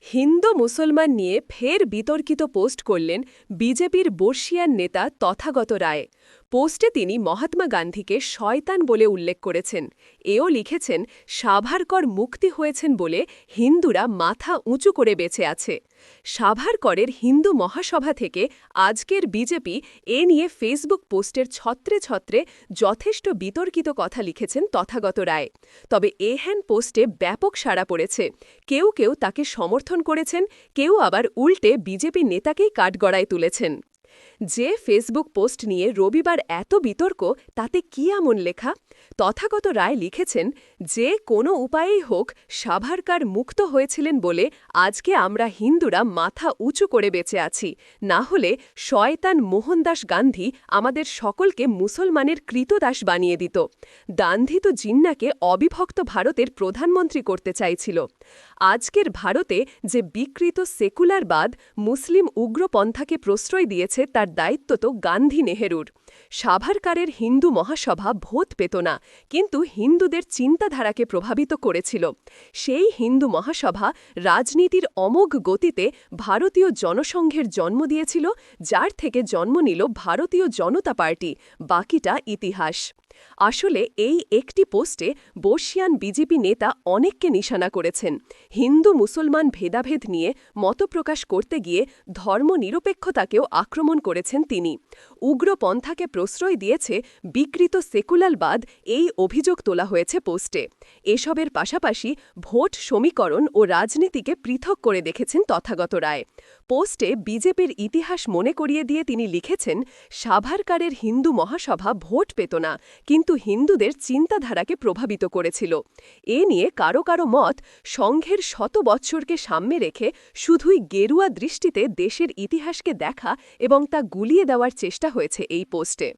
হিন্দু মুসলমান নিয়ে ফের বিতর্কিত পোস্ট করলেন বিজেপির বর্ষিয়ান নেতা তথাগত রায়। পোস্টে তিনি মহাত্মা গান্ধীকে শয়তান বলে উল্লেখ করেছেন। এও লিখেছেন, সাভারকর মুক্তি হয়েছেন বলে হিন্দুরা মাথা উঁচু করে বেঁচে আছে। সাভারকরের হিন্দু মহাসভা থেকে আজকের বিজেপি এ নিয়ে ফেসবুক পোস্টের ছত্রে ছত্রে যথেষ্ট বিতর্কিত কথা লিখেছেন তথাগত রায়। তবে এহেন পোস্টে ব্যাপক সাড়া পড়েছে। কেউ কেউ তাকে সমর্থন করেছেন, কেউ আবার উল্টে বিজেপি নেতাকেই কাঠগড়ায় তুলেছেন। যে ফেসবুক পোস্ট নিয়ে রবিবার এত বিতর্ক, তাতে কি এমন লেখা? তথাগত রায় লিখেছেন, যে কোনো উপায়েই হোক, সাভারকার মুক্ত হয়েছিলেন বলে আজকে আমরা হিন্দুরা মাথা উঁচু করে বেঁচে আছি। না হলে শয়তান মোহনদাস গান্ধী আমাদের সকলকে মুসলমানের কৃতদাস বানিয়ে দিত। গান্ধী তো জিন্নাকে অবিভক্ত ভারতের প্রধানমন্ত্রী করতে চাইছিল। আজকের ভারতে যে বিকৃত সেকুলারবাদ মুসলিম উগ্রপন্থাকে প্রশ্রয় দিয়েছে তার দায়িত্ব তো গান্ধী নেহেরুর। সাভারকারের হিন্দু মহাসভা ভোট পেত না, কিন্তু হিন্দুদের চিন্তাধারাকে প্রভাবিত করেছিল। সেই হিন্দু মহাসভা রাজনীতির অমোঘ গতিতে ভারতীয় জনসংঘের জন্ম দিয়েছিল, যার থেকে জন্ম নিল ভারতীয় জনতা পার্টি, বাকিটা ইতিহাস। আসলে এই একটি পোস্টে বর্ষিয়ান বিজেপি নেতা অনেককে নিশানা করেছেন। হিন্দু মুসলমান ভেদাভেদ নিয়ে মতপ্রকাশ করতে গিয়ে ধর্মনিরপেক্ষতাকেও আক্রমণ করেছেন তিনি। উগ্রপন্থাকে প্রশ্রয় দিয়েছে বিকৃত সেকুলালবাদ এই অভিযোগ তোলা হয়েছে পোস্টে। এসবের পাশাপাশি ভোট সমীকরণ ও রাজনীতিকে পৃথক করে দেখেছেন তথাগত রায়। পোস্টে বিজেপির ইতিহাস মনে করিয়ে দিয়ে তিনি লিখেছেন, সাভারকারের হিন্দু মহাসভা ভোট পেত না, কিন্তু হিন্দুদের চিন্তাধারাকে প্রভাবিত করেছিল। এ নিয়ে কারও কারও মত, সংঘের শত বৎসরকে সামনে রেখে শুধুই গেরুয়া দৃষ্টিতে দেশের ইতিহাসকে দেখা এবং তা গুলিয়ে দেওয়ার চেষ্টা হয়েছে এই পোস্টে।